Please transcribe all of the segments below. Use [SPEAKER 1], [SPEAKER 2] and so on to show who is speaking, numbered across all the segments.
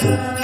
[SPEAKER 1] attı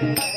[SPEAKER 2] Thank you.